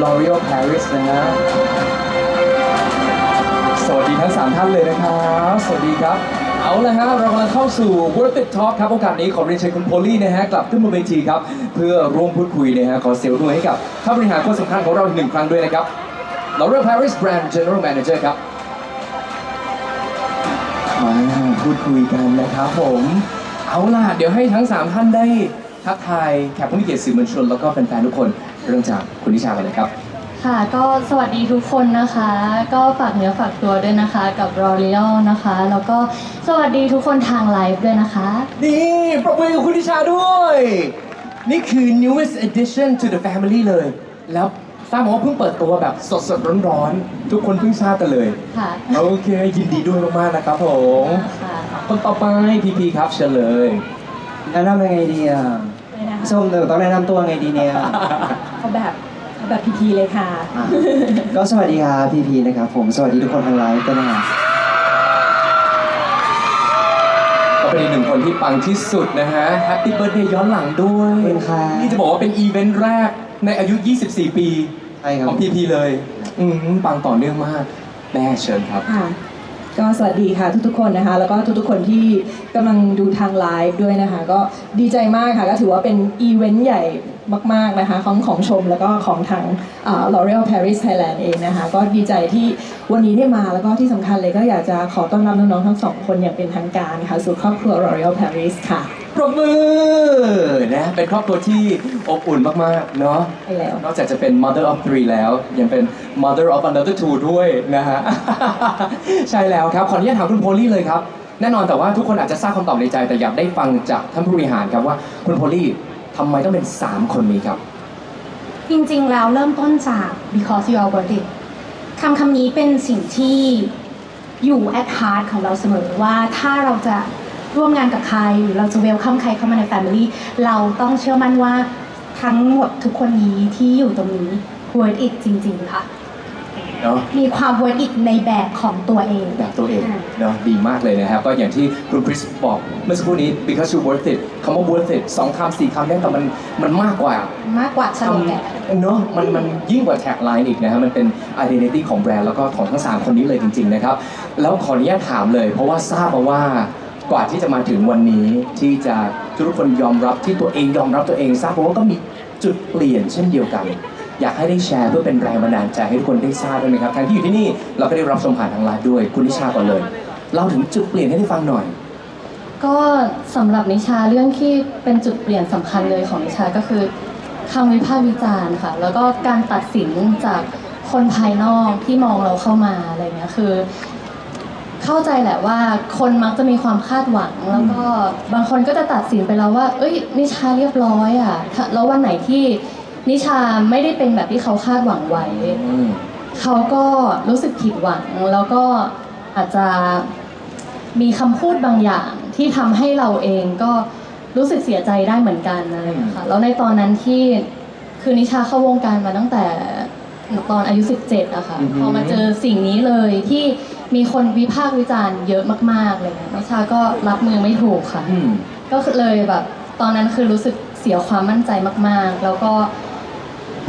L'Oreal Paris นะฮะสวัสดีทั้ง 3 ท่านเลยนะครับ สวัสดีครับ เอาละฮะเรากำลังเข้าสู่ World It Talk ครับ โอกาสนี้ขอเรียนเชิญคุณโพลี่นะฮะ กลับขึ้นบนเวทีครับ เพื่อร่วมพูดคุยนะฮะ ขอเสียงปรบมือให้กับข้าบริหารคนสำคัญของเราอีกหนึ่งครั้งด้วยนะครับ L'Oreal Paris Brand General Manager ครับมาพูดคุยกันนะครับผม เอาล่ะ เดี๋ยวให้ทั้ง 3 ท่านได้ทักทายแขกผู้มีเกียรติสื่อมวลชนแล้วก็แฟนๆทุกคน เริ่มจากคุณนิชากันเลยครับ ค่ะก็สวัสดีทุกคนนะคะ ก็ฝากเนื้อฝากตัวด้วยนะคะ กับ r o r e a l นะคะ แล้วก็สวัสดีทุกคนทางไลฟ์ด้วยนะคะ นี่ปรบมือกับคุณนิชาด้วย นี่คือ newest addition to the family เลย แล้วทราบมาว่าเพิ่งเปิดตัวแบบสดๆร้อนๆทุกคนเพิ่งทราบกันเลย ค่ะโอเค ยินดีด้วยมากๆนะครับผมค่ะ คนต่อไปพีพีครับเชิญเลย แนะนำยังไงดีอะชมหนึ่งต้องแนะนำตัวไงดีเนี่ย เอาแบบเอาแบบพีๆเลยค่ะ อะก็สวัสดีครับพีพีนะครับผมสวัสดีทุกคนทางไลฟ์ด้วยนะครับก็เป็นอีกหนึ่งคนที่ปังที่สุดนะฮะ Happy Birthday ย้อนหลังด้วยเป็นค่ะนี่จะบอกว่าเป็นอีเวนต์แรกในอายุ 24 ปี ใช่ครับของพีพีเลย อืมปังต่อเนื่องมาก แม่เชิญครับ ค่ะ ก็สวัสดีค่ะทุกๆคนนะคะ แล้วก็ทุกๆคนที่กำลังดูทางไลฟ์ด้วยนะคะ ก็ดีใจมากค่ะ ก็ถือว่าเป็นอีเวนต์ใหญ่มากๆนะคะของของชมแล้วก็ของทางอ่า L'Oreal Paris Thailand เองนะคะ ก็ดีใจที่วันนี้ได้มาแล้วก็ที่สำคัญเลยก็อยากจะขอต้อนรับน้องๆทั้งสองคนอย่างเป็นทางการค่ะสู่ครอบครัว L'Oreal Paris ค่ะ ปรบมือนะเป็นครอบครัวที่อบอุ่นมากๆเนาะใช่แล้ว นอกจากจะเป็น mother of three แล้ว ยังเป็น mother of another two ด้วยนะฮะ ใช่แล้วครับ ขออนุญาตถามคุณโพลี่เลยครับ แน่นอนแต่ว่าทุกคนอาจจะทราบคำตอบในใจ แต่อยากได้ฟังจากท่านผู้บริหารครับว่าคุณโพลี่ทำไมต้องเป็น 3 คนนี้ครับ จริงๆ แล้วเริ่มต้นจาก because you are worth it คำคำนี้เป็นสิ่งที่อยู่ at heart ของเราเสมอว่าถ้าเราจะ ร่วมงานกับใครหรือเราจะ welcome ใครเข้ามาใน family เราต้องเชื่อมั่นว่าทั้งหมดทุกคนนี้ที่อยู่ตรงนี้ worth it จริง ๆ ค่ะ เนาะ มีความ worth it ในแบบของตัวเอง แบบตัวเองอ่าเนาะดีมากเลยนะครับ ก็อย่างที่คุณคริสบอกเมื่อสักครู่นี้ because you worth it คำว่า worth it สองคำสี่คำเนี่ยแต่มันมันมากกว่ามากกว่าสโลแกนเนาะมันมันยิ่งกว่าแท็กไลน์อีกนะครับมันเป็น identity ของแบรนด์แล้วก็ของทั้ง3คนนี้เลยจริง ๆ นะครับ แล้วขออนุญาตถามเลย เพราะว่าทราบมาว่า กว่าที่จะมาถึงวันนี้ที่จะทุกคนยอมรับที่ตัวเองยอมรับตัวเองทราบมาว่าก็มีจุดเปลี่ยนเช่นเดียวกัน อยากให้ได้แชร์เพื่อเป็นแรงบันดาลใจให้ทุกคนได้ทราบด้วยนะครับทั้งที่อยู่ที่นี่เราก็ได้รับชมผ่านทางไลน์ด้วยคุณนิชาก่อนเลยเล่าถึงจุดเปลี่ยนให้ได้ฟังหน่อย ก็สำหรับนิชาเรื่องที่เป็นจุดเปลี่ยนสำคัญเลยของนิชาก็คือคำวิพากษ์วิจารณ์ค่ะ แล้วก็การตัดสินจากคนภายนอกที่มองเราเข้ามาอะไรเงี้ยคือ เข้าใจแหละว่าคนมักจะมีความคาดหวัง แล้วก็บางคนก็จะตัดสินไปแล้วว่า เอ้ย นิชาเรียบร้อยอะถ้าแล้ววันไหนที่นิชาไม่ได้เป็นแบบที่เขาคาดหวังไว้อืมเขาก็รู้สึกผิดหวัง แล้วก็อาจจะมีคำพูดบางอย่างที่ทำให้เราเองก็รู้สึกเสียใจได้เหมือนกันอะไรอย่างเงี้ยค่ะแล้วในตอนนั้นที่คือนิชาเข้าวงการมาตั้งแต่ตอนอายุ 17อะค่ะอือหือพอมาเจอสิ่งนี้เลยที่ มีคนวิพากษ์วิจารณ์เยอะมากๆเลยนะนิชาก็รับมือไม่ถูกค่ะ อืม ก็คือเลยแบบ ตอนนั้นคือรู้สึกเสียความมั่นใจมากๆ แล้วก็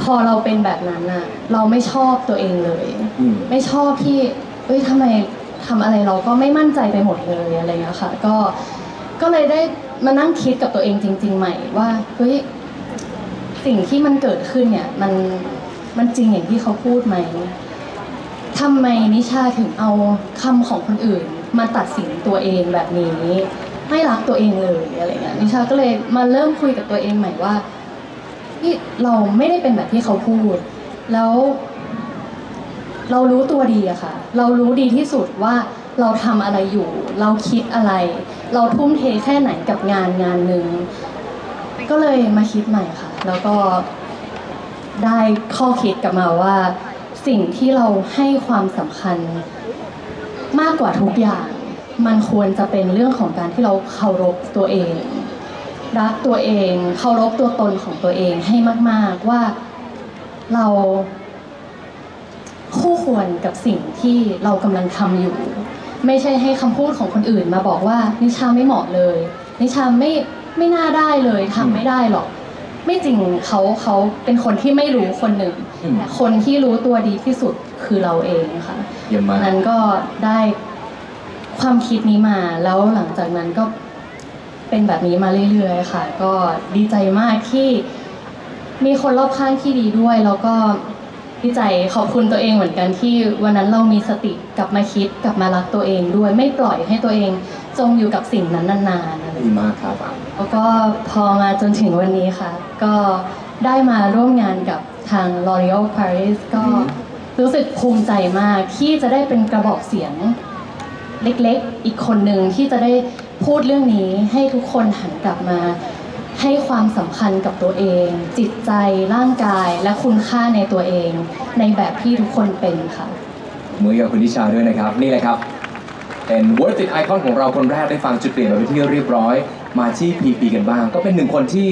พอเราเป็นแบบนั้นน่ะ เราไม่ชอบตัวเองเลย อืม ไม่ชอบที่ เอ้ยทำไมทำอะไรเราก็ไม่มั่นใจไปหมดเลยอะไรเงี้ยค่ะ ก็ ก็เลยได้มานั่งคิดกับตัวเองจริง ๆ ใหม่ว่าเฮ้ยสิ่งที่มันเกิดขึ้นเนี่ย มัน มันจริงอย่างที่เขาพูดไหม ทำไมนิชาถึงเอาคำของคนอื่น มาตัดสินตัวเองแบบนี้ไม่รักตัวเองเลยอะไรเงี้ยนิชาก็เลยมาเริ่มคุยกับตัวเองใหม่ว่าที่เราไม่ได้เป็นแบบที่เขาพูด แล้ว เรารู้ตัวดีอะค่ะ เรารู้ดีที่สุดว่าเราทำอะไรอยู่ เราคิดอะไร เราทุ่มเทแค่ไหนกับงานงานหนึ่งก็เลยมาคิดใหม่ค่ะ แล้วก็ได้ข้อคิดกลับมาว่า สิ่งที่เราให้ความสำคัญมากกว่าทุกอย่าง มันควรจะเป็นเรื่องของการที่เราเคารพตัวเอง รักตัวเองเคารพตัวตนของตัวเองให้มาก ๆ ว่าเราคู่ควรกับสิ่งที่เรากำลังทำอยู่ ไม่ใช่ให้คำพูดของคนอื่นมาบอกว่า นิชาไม่เหมาะเลย นิชาไม่ไม่น่าได้เลยทำไม่ได้หรอก ไม่จริงเขาเขาเป็นคนที่ไม่รู้คนหนึ่งอืม แต่คนที่รู้ตัวดีที่สุดคือเราเองค่ะ เยี่ยมมาก นั้นก็ได้ความคิดนี้มาแล้วหลังจากนั้นก็เป็นแบบนี้มาเรื่อยๆค่ะ ก็ดีใจมากที่มีคนรอบข้างที่ดีด้วย แล้วก็ดีใจขอบคุณตัวเองเหมือนกันที่วันนั้นเรามีสติกลับมาคิดกลับมารักตัวเองด้วยไม่ปล่อยให้ตัวเองจมอยู่กับสิ่งนั้นนานๆ อะไรอย่างเงี้ยดีมากครับ แล้วก็พอมาจนถึงวันนี้ค่ะ ก็ได้มาร่วมงานกับทาง L'Oreal Paris ก็อืมรู้สึกภูมิใจมากที่จะได้เป็นกระบอกเสียงเล็กๆ อีกคนหนึ่งที่จะได้พูดเรื่องนี้ให้ทุกคนหันกลับมา ให้ความสำคัญกับตัวเอง จิตใจร่างกายและคุณค่าในตัวเอง ในแบบที่ทุกคนเป็นค่ะ มือกับคุณนิชาด้วยนะครับ นี่แหละครับ เป็น worth it icon ของเราคนแรกได้ฟังจุดเปลี่ยนไปเป็นที่เรียบร้อย มาที่ PP กันบ้าง ก็เป็นหนึ่งคนที่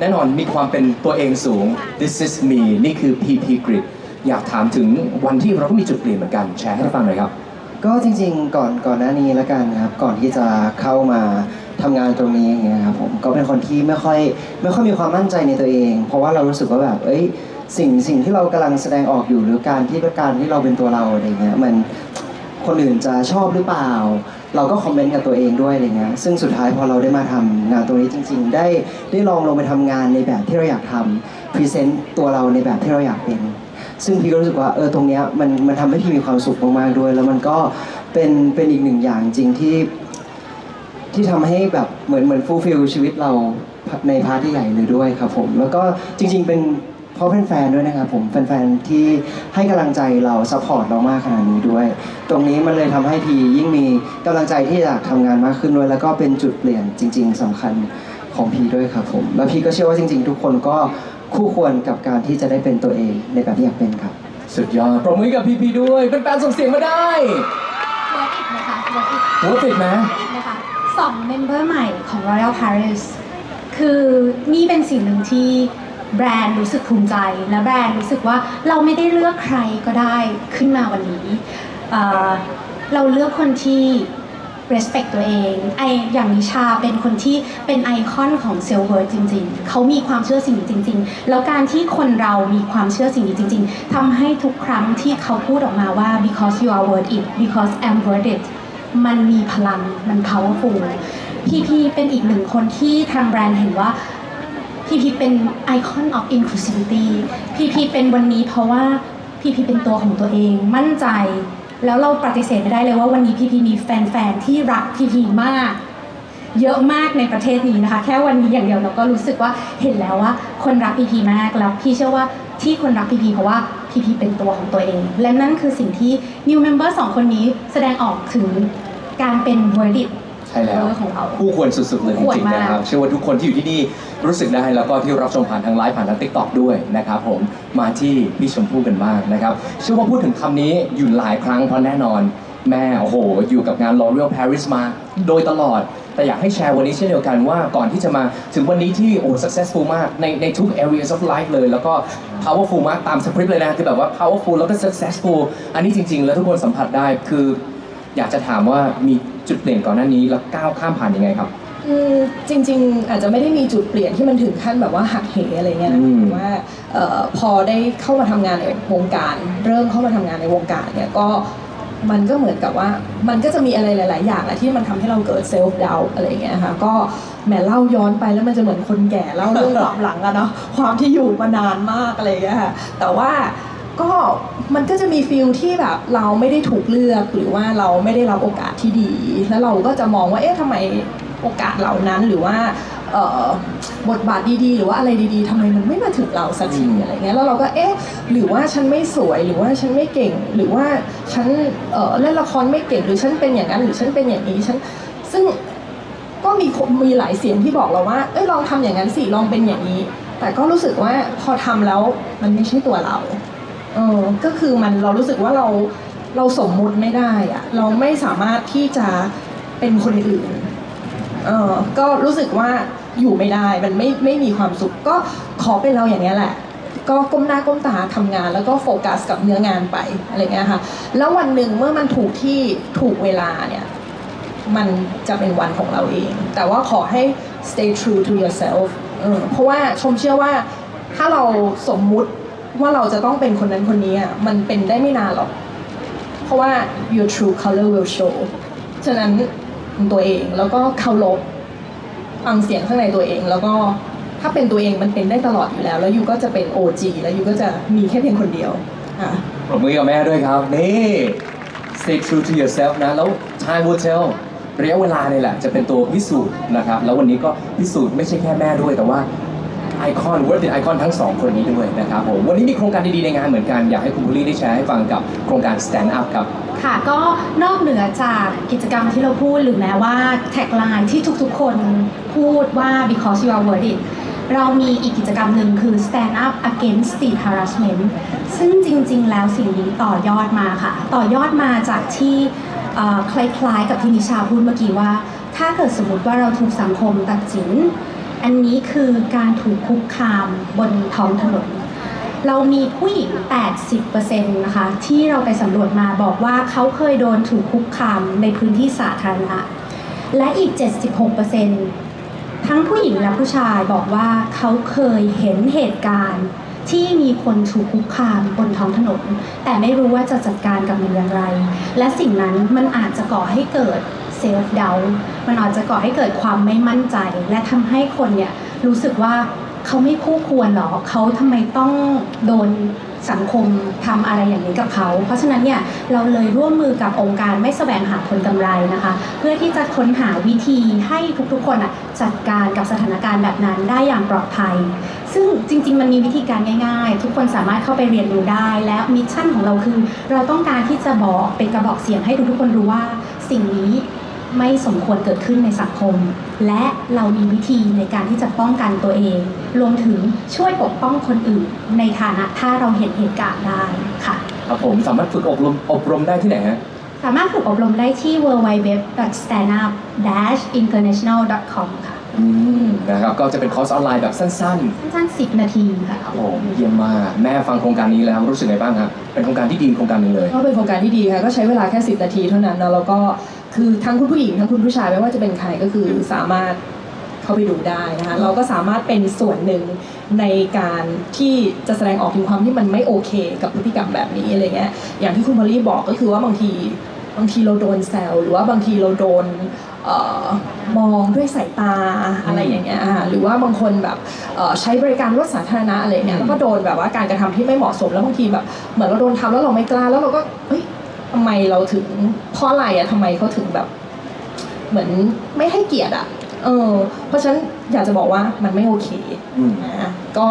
แน่นอนมีความเป็นตัวเองสูง this is me นี่คือ PP grid อยากถามถึงวันที่เราก็มีจุดเปลี่ยนเหมือนกันแชร์ให้เราฟังหน่อยครับ ก็จริงๆ ก่อนก่อนหน้านี้แล้วกันครับ ก่อนที่จะเข้ามาทำงานตรงนี้อย่างเงี้ยครับผมก็เป็นคนที่ไม่ค่อยไม่ค่อยมีความมั่นใจในตัวเอง เพราะว่าเรารู้สึกว่าแบบเอ้ยสิ่งสิ่งที่เรากำลังแสดงออกอยู่หรือการที่การที่เราเป็นตัวเราอะไรเงี้ยมัน คนอื่นจะชอบหรือเปล่า เราก็คอมเมนต์กับตัวเองด้วยอะไรเงี้ยซึ่งสุดท้ายพอเราได้มาทำงานตรงนี้จริง ๆ ได้ได้ลองลงไปทำงานในแบบที่เราอยากทำพรีเซนต์ตัวเราในแบบที่เราอยากเป็น ซึ่งพี่ก็รู้สึกว่าเออตรงเนี้ยมันมันทำให้พี่มีความสุขมากๆด้วย แล้วมันก็เป็นเป็นอีกหนึ่งอย่างจริงที่ ที่ทำให้แบบเหมือนเหมือนฟูลฟิลชีวิตเราในพาร์ทที่ใหญ่เลยด้วยครับผม แล้วก็จริง ๆ เป็น เพราะแฟนๆด้วยนะครับผมแฟนๆที่ให้กำลังใจเราซัพพอร์ตเรามากขนาดนี้ด้วย ตรงนี้มันเลยทำให้พียิ่งมีกำลังใจที่อยากทำงานมากขึ้นด้วย แล้วก็เป็นจุดเปลี่ยนจริง ๆสำคัญของพีด้วยครับผม แล้วพี่ก็เชื่อว่าจริง ๆ ทุกคนก็คู่ควรกับการที่จะได้เป็นตัวเองในแบบที่อยากเป็นครับ สุดยอด ปรบมือให้กับ PP ด้วยเป็นแฟนส่งเสียงมาได้เวิร์กอีกนะคะเวิร์กอีกหัวติดไหมนะคะสองเมมเบอร์ใหม่ของ Royal Paris คือนี่เป็นสิ่งหนึ่งที่ แบรนด์รู้สึกภูมิใจ และแบรนด์รู้สึกว่าเราไม่ได้เลือกใครก็ได้ขึ้นมาวันนี้เเราเลือกคนที่ respect ตัวเองไออย่างนิชาเป็นคนที่เป็นไอคอนของเซลเวิร์จริง ๆ เขามีความเชื่อสิ่งนี้จริง ๆ แล้วการที่คนเรามีความเชื่อสิ่งนี้จริง ๆทำให้ทุกครั้งที่เขาพูดออกมาว่า because you are worth it because I'm worth it มันมีพลังมัน powerful พีพีเป็นอีกหนึ่งคนที่ทางแบรนด์เห็นว่า พีพีเป็น icon of inclusivity พีพีเป็นวันนี้เพราะว่าพีพีเป็นตัวของตัวเองมั่นใจ แล้วเราปฏิเสธไม่ได้เลยว่าวันนี้พีพีมีแฟนๆที่รักพีพีมาก เยอะมากในประเทศนี้นะคะ แค่วันนี้อย่างเดียวเราก็รู้สึกว่าเห็นแล้วว่าคนรักพีพีมากแล้วพี่เชื่อว่าที่คนรักพีพีเพราะว่าพีพีเป็นตัวของตัวเอง และนั่นคือสิ่งที่ new member สองคนนี้แสดงออกถึงการเป็น verdit ใช่แล้วของเรา คู่ควรสุดๆเลยจคู่ควรริงๆมากนะครับเชื่อว่าทุกคนที่อยู่ที่นี่รู้สึกได้แล้วก็ที่รับชมผ่านทางไลฟ์ผ่านทางทิกตอกด้วยนะครับผมมาที่พี่ชมพู่กันบ้างนะครับ เชื่อว่าพูดถึงคำนี้อยู่หลายครั้งเพราะแน่นอน แม่โอ้โห อยู่กับงาน L'Oreal Paris มาโดยตลอด แต่อยากให้แชร์วันนี้เช่นเดียวกันว่าก่อนที่จะมาถึงวันนี้ที่โอ้ successful มากในในทุก areas of life เลย แล้วก็ powerful มากตามสคริปต์เลยนะคือแบบว่า powerful แล้วก็ successful อันนี้จริง ๆ แล้วทุกคนสัมผัสได้คือ อยากจะถามว่ามี จุดเปลี่ยนก่อนหน้านี้แล้วก้าวข้ามผ่านยังไงครับ อืมจริงๆอาจจะไม่ได้มีจุดเปลี่ยนที่มันถึงขั้นแบบว่าหักเหอะไรเงี้ยนะอืมว่าเอ่อพอได้เข้ามาทำงานในวงการ เริ่มเข้ามาทำงานในวงการเนี่ยก็มันก็เหมือนกับว่ามันก็จะมีอะไรหลาย ๆ อย่างแหละที่มันทำให้เราเกิดเซลฟ์ดาวอะไรเงี้ยค่ะก็แหมเล่าย้อนไปแล้วมันจะเหมือนคนแก่เล่าเรื่องความหลังอะเนาะความที่อยู่มานานมากอะไรเงี้ยค่ะแต่ว่า ก็มันก็จะมีฟิลที่แบบเราไม่ได้ถูกเลือกหรือว่าเราไม่ได้รับโอกาสที่ดี แล้วเราก็จะมองว่าเอ๊ะทำไมโอกาสเหล่านั้นหรือว่าบทบาทดีๆ หรือว่าอะไรดีๆทำไมมันไม่มาถึงเราสักทีอะไรเงี้ยแล้วเราก็เอ๊ะหรือว่าฉันไม่สวยหรือว่าฉันไม่เก่ง หรือว่าฉันเล่นละครไม่เก่งหรือฉันเป็นอย่างนั้นหรือฉันเป็นอย่างนี้ฉันซึ่งก็มีมีหลายเสียงที่บอกเราว่าเอ้ยลองทำอย่างนั้นสิลองเป็นอย่างนี้ แต่ก็รู้สึกว่าพอทำแล้วมันไม่ใช่ตัวเรา เออก็คือมันเรารู้สึกว่าเราเราสมมุติไม่ได้อะเราไม่สามารถที่จะเป็นคนอื่นเออก็รู้สึกว่าอยู่ไม่ได้มันไม่ไม่มีความสุข ก็ขอเป็นเราอย่างนี้แหละ ก็ก้มหน้าก้มตาทำงาน แล้วก็โฟกัสกับเนื้องานไปอะไรเงี้ยค่ะ แล้ววันหนึ่งเมื่อมันถูกที่ถูกเวลาเนี่ยมันจะเป็นวันของเราเอง แต่ว่าขอให้ stay true to yourself เออเพราะว่าชมเชื่อว่าถ้าเราสมมุติ ว่าเราจะต้องเป็นคนนั้นคนนี้อะมันเป็นได้ไม่นานหรอก เพราะว่า your true color will show ฉะนั้นเป็นตัวเองแล้วก็เคารพฟังเสียงข้างในตัวเอง แล้วก็ถ้าเป็นตัวเองมันเป็นได้ตลอดอยู่แล้ว แล้วยูก็จะเป็น OG แล้วยูก็จะมีแค่เพียงคนเดียวอะปรบมือกับแม่ด้วยครับ นี่ stay true to yourself นะ แล้ว time will tell ระยะเวลาเนี่ยแหละ จะเป็นตัวพิสูจน์นะครับ แล้ววันนี้ก็พิสูจน์ไม่ใช่แค่แม่ด้วยแต่ว่า ไอคอน worth it ไอคอนทั้งสองคนนี้ด้วยนะครับผมวันนี้มีโครงการดีๆในงานเหมือนกันอยากให้คุณพุลี่ได้แชร์ให้ฟังกับโครงการ stand up ครับค่ะก็นอกเหนือจากกิจกรรมที่เราพูดหรือแม้ว่าแท็กไลน์ที่ทุกๆ คนพูดว่า because you are worth it เรามีอีกกิจกรรมหนึ่งคือ stand up against street harassment ซึ่งจริง ๆ แล้วสิ่งนี้ต่อยอดมาค่ะ ต่อยอดมาจากที่คล้ายๆ กับที่นิชาพูดเมื่อกี้ว่า ถ้าเกิดสมมติว่าเราถูกสังคมตัดสิน อันนี้คือการถูกคุกคามบนท้องถนน เรามีผู้หญิง 80%นะคะที่เราไปสำรวจมาบอกว่าเขาเคยโดนถูกคุกคามในพื้นที่สาธารณะ และอีก 76%ทั้งผู้หญิงและผู้ชายบอกว่าเขาเคยเห็นเหตุการณ์ที่มีคนถูกคุกคามบนท้องถนน แต่ไม่รู้ว่าจะจัดการกับมันอย่างไร และสิ่งนั้นมันอาจจะก่อให้เกิด เซลฟ์เดามันอาจจะก่อให้เกิดความไม่มั่นใจ และทำให้คนเนี่ยรู้สึกว่าเขาไม่คู่ควรหรอเขาทำไมต้องโดนสังคมทำอะไรอย่างนี้กับเขา เพราะฉะนั้นเนี่ยเราเลยร่วมมือกับองค์การไม่แสวงหาผลกำไรนะคะ เพื่อที่จะค้นหาวิธีให้ทุกๆคนอะจัดการกับสถานการณ์แบบนั้นได้อย่างปลอดภัย ซึ่งจริง ๆ มันมีวิธีการง่าย ๆ ทุกคนสามารถเข้าไปเรียนรู้ได้ และมิชชั่นของเราคือ เราต้องการที่จะบอกเป็นกระบอกเสียงให้ทุกๆคนรู้ว่าสิ่งนี้ ไม่สมควรเกิดขึ้นในสังคม และเรามีวิธีในการที่จะป้องกันตัวเอง รวมถึงช่วยปกป้องคนอื่น ในฐานะถ้าเราเห็นเหตุการณ์ได้ค่ะครับผมสามารถฝึกอบรมอบรมได้ที่ไหนฮะสามารถฝึกอบรมได้ที่ www.standup-international.com ค่ะอืมนะครับก็จะเป็นคอร์สออนไลน์แบบสั้นสั้นๆ 10 นาทีค่ะๆครับผมเยี่ยมมากแม่ฟังโครงการนี้แล้วรู้สึกไงบ้างครับเป็นโครงการที่ดีโครงการหนึ่งเลย ก็เป็นโครงการที่ดีค่ะก็ใช้เวลาแค่ 10 นาทีเท่านั้นเนอะแล้วก็ คือทั้งคุณผู้หญิงทั้งคุณผู้ชายไม่ว่าจะเป็นใครก็คือสามารถเข้าไปดูได้นะคะเราก็สามารถเป็นส่วนหนึ่งในการที่จะแสดงออกถึงความที่มันไม่โอเค กับพฤติกรรมแบบนี้อะไรเงี้ยอย่างที่คุณพอลลี่บอกก็คือว่าบางทีบางทีเราโดนแซวหรือว่าบางทีเราโดนเอ่อมองด้วยสายตาอะไรอย่างเงี้ยอ่าหรือว่าบางคนแบบเอ่อใช้บริการรถสาธารณะอะไรเงี้ยแล้วก็โดนแบบว่าการกระทำที่ไม่เหมาะสมแล้วบางทีแบบเหมือนเราโดนทำแล้วเราไม่กล้าแล้วเราก็เฮ้ย ทำไมเราถึงเพราะอะไรอะทำไมเขาถึงแบบ เหมือนไม่ให้เกียรติอะเออ เพราะฉะนั้นอยากจะบอกว่ามันไม่โอเคอืมนะก็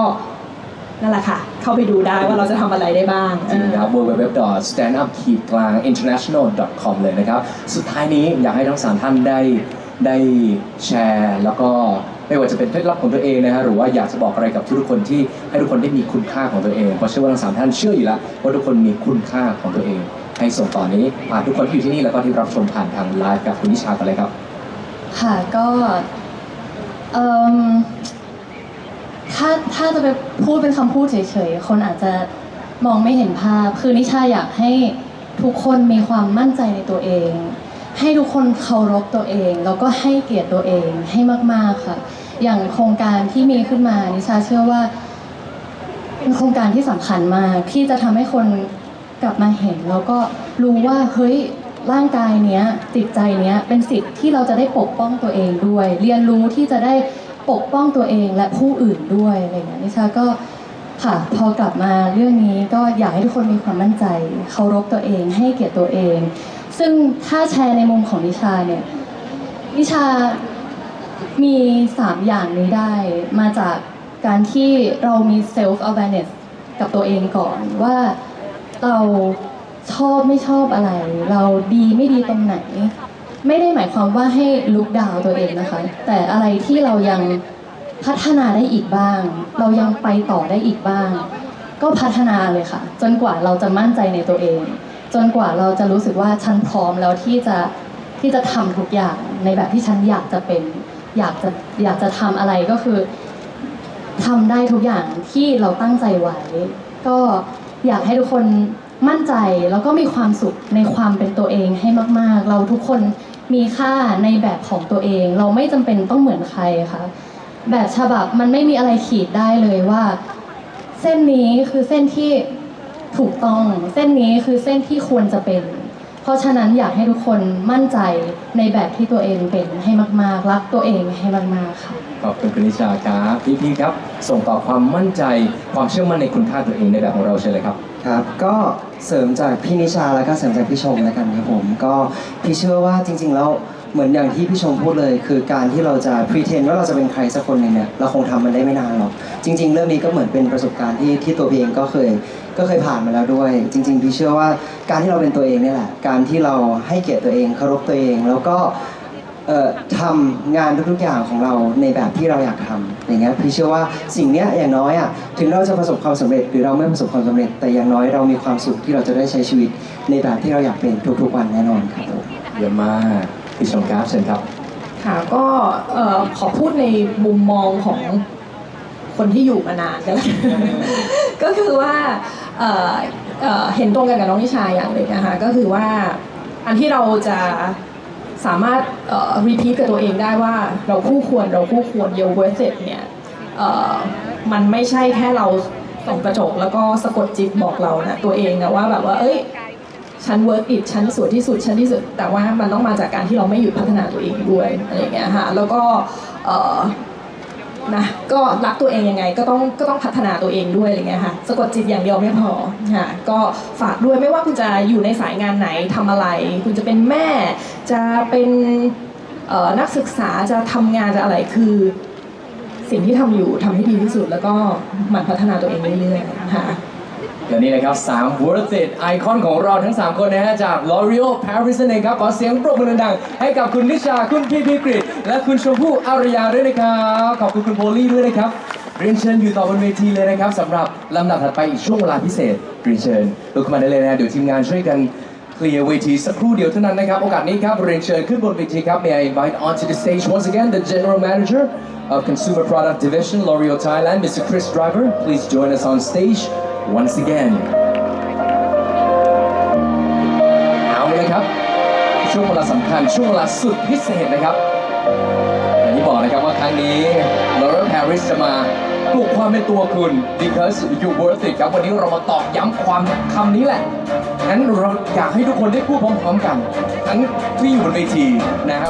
นั่นแหละค่ะ เข้าไปดูได้ว่าเราจะทำอะไรได้บ้างจริงครับ www.standup-international.com เลยนะครับ สุดท้ายนี้อยากให้ทั้งสามท่านได้ได้แชร์ แล้วก็ไม่ว่าจะเป็นเคล็ดลับของตัวเองนะฮะหรือว่าอยากจะบอกอะไรกับทุกๆคนที่ให้ทุกคนได้มีคุณค่าของตัวเองเพราะเชื่อว่าทั้งสามท่านเชื่ออยู่แล้วว่าทุกคนมีคุณค่าของตัวเอง ให้ส่งต่อนนี้ผ่านทุกคนที่อยู่ที่นี่แล้วก็ที่รับชมผ่านทางไลฟ์กับคุณนิชากันเลยครับ ค่ะก็เอิ่มถ้าถ้าจะไปพูดเป็นคำพูดเฉยๆ คนอาจจะมองไม่เห็นภาพ คือนิชาอยากให้ทุกคนมีความมั่นใจในตัวเอง ให้ทุกคนเคารพตัวเอง แล้วก็ให้เกียรติตัวเองให้มากๆค่ะ อย่างโครงการที่มีขึ้นมานิชาเชื่อว่า เป็นโครงการที่สำคัญมากที่จะทำให้คน กลับมาเห็นแล้วก็รู้ว่าเฮ้ยร่างกายเนี้ยจิตใจเนี้ยเป็นสิทธิ์ที่เราจะได้ปกป้องตัวเองด้วย เรียนรู้ที่จะได้ปกป้องตัวเองและผู้อื่นด้วยอะไรเงี้ยนิชาก็ค่ะพอกลับมาเรื่องนี้ก็อยากให้ทุกคนมีความมั่นใจเคารพตัวเองให้เกียรติตัวเอง ซึ่งถ้าแชร์ในมุมของนิชาเนี่ยนิชามีสามอย่างนี้ได้มาจากการที่เรามี self awareness กับตัวเองก่อนว่า เราชอบไม่ชอบอะไร เราดีไม่ดีตรงไหน ไม่ได้หมายความว่าให้ลุกดาวตัวเองนะคะ แต่อะไรที่เรายังพัฒนาได้อีกบ้าง เรายังไปต่อได้อีกบ้าง ก็พัฒนาเลยค่ะ จนกว่าเราจะมั่นใจในตัวเอง จนกว่าเราจะรู้สึกว่าฉันพร้อมแล้วที่จะที่จะทำทุกอย่างในแบบที่ฉันอยากจะเป็น อยากจะอยากจะทำอะไรก็คือทำได้ทุกอย่างที่เราตั้งใจไว้ ก็ อยากให้ทุกคนมั่นใจแล้วก็มีความสุขในความเป็นตัวเองให้มาก ๆ เราทุกคนมีค่าในแบบของตัวเอง เราไม่จำเป็นต้องเหมือนใครค่ะ แบบฉบับมันไม่มีอะไรขีดได้เลยว่า เส้นนี้คือเส้นที่ถูกต้อง เส้นนี้คือเส้นที่ควรจะเป็น เพราะฉะนั้นอยากให้ทุกคนมั่นใจในแบบที่ตัวเองเป็นให้มาก ๆ รักตัวเองให้มาก ๆ ค่ะ ขอบคุณคุณนิชาครับพี่พี่ครับ ส่งต่อความมั่นใจความเชื่อมั่นในคุณค่าตัวเองในแบบของเราเชิญเลยครับ ครับก็เสริมจากพี่นิชาแล้วก็เสริมจากพี่ชมแล้วกันครับผมก็พี่เชื่อว่าจริง ๆ แล้วเหมือนอย่างที่พี่ชมพูดเลย คือการที่เราจะพรีเทนว่าเราจะเป็นใครสักคนหนึ่งเนี่ยเราคงทำมันได้ไม่นานหรอกจริง ๆ เรื่องนี้ก็เหมือนเป็นประสบการณ์ที่ที่ตัวพี่เองก็เคยก็เคยผ่านมาแล้วด้วย จริง ๆ พี่เชื่อว่าการที่เราเป็นตัวเองเนี่ยแหละการที่เราให้เกียรติตัวเองเคารพตัวเอง แล้วก็ ทำงานทุกๆอย่างของเราในแบบที่เราอยากทำอย่างเงี้ยพี่เชื่อว่าสิ่งเนี้ยอย่างน้อยอะถึงเราจะประสบความสำเร็จหรือเราไม่ประสบความสำเร็จ แต่อย่างน้อยเรามีความสุขที่เราจะได้ใช้ชีวิตในแบบที่เราอยากเป็นทุกๆวันแน่นอนครับผมเยี่ยมมากพี่ชมครับเชิญครับค่ะก็เอ่อขอพูดในมุมมองของคนที่อยู่มานานกันแล้วกันก็คือว่าเอ่อเอ่อเห็นตรงกันกับน้องนิชาอย่างหนึ่งนะคะก็คือว่าอันที่เราจะ สามารถรีพีทกับตัวเองได้ว่าเราคู่ควรเราคู่ควร you're worth it เนี่ยมันไม่ใช่แค่เราส่องกระจกแล้วก็สะกดจิตบอกเรานะตัวเองนะว่าแบบว่า เอ้ยฉันเวิร์กอิทฉันสวยที่สุดฉันที่สุด แต่ว่ามันต้องมาจากการที่เราไม่หยุดพัฒนาตัวเองด้วยอะไรอย่างเงี้ยค่ะแล้วก็ นะก็รักตัวเองยังไงก็ต้องก็ต้องพัฒนาตัวเองด้วยอะไรเงี้ยค่ะสะกดจิตอย่างเดียวไม่พอค่ะก็ฝากด้วยไม่ว่าคุณจะอยู่ในสายงานไหนทำอะไร คุณจะเป็นแม่จะเป็นนักศึกษาจะทำงานจะอะไรคือ สิ่งที่ทำอยู่ทำให้ดีที่สุด แล้วก็หมั่นพัฒนาตัวเองเรื่อยๆค่ะ และนี่นะครับ3 worth it ไอคอนของเราทั้ง 3 คนนะฮะจาก L'Oreal Paris นั่นเองครับ ขอเสียงปรบมือดังๆให้กับคุณนิชาคุณพี่พีกริดและคุณชมพู่อารยาด้วยนะครับ ขอบคุณคุณโพลี่ด้วยนะครับ เรียนเชิญอยู่ต่อบนเวทีเลยนะครับสำหรับลำดับถัดไปอีกช่วงเวลาพิเศษเรียนเชิญลุกขึ้นมาได้เลยนะเดี๋ยวทีมงานช่วยกันเคลียร์เวทีสักครู่เดียวเท่านั้นนะครับ โอกาสนี้ครับเรียนเชิญขึ้นบนเวทีครับ May I invite onto the stage once again the General Manager of Consumer Product Division L'Oreal Thailand Mr. Chris Driver please join us on stage once again เอาเลยครับ ช่วงเวลาสำคัญช่วงเวลาสุดพิเศษนะครับอย่างที่บอกนะครับว่าครั้งนี้ L'Oreal Paris จะมาปลุกความเป็นตัวคุณ because you worth it ครับวันนี้เรามาตอกย้ำความคำนี้แหละงั้นเราอยากให้ทุกคนได้พูดพร้อมๆกัน ทั้งที่อยู่บนเวทีนะฮะ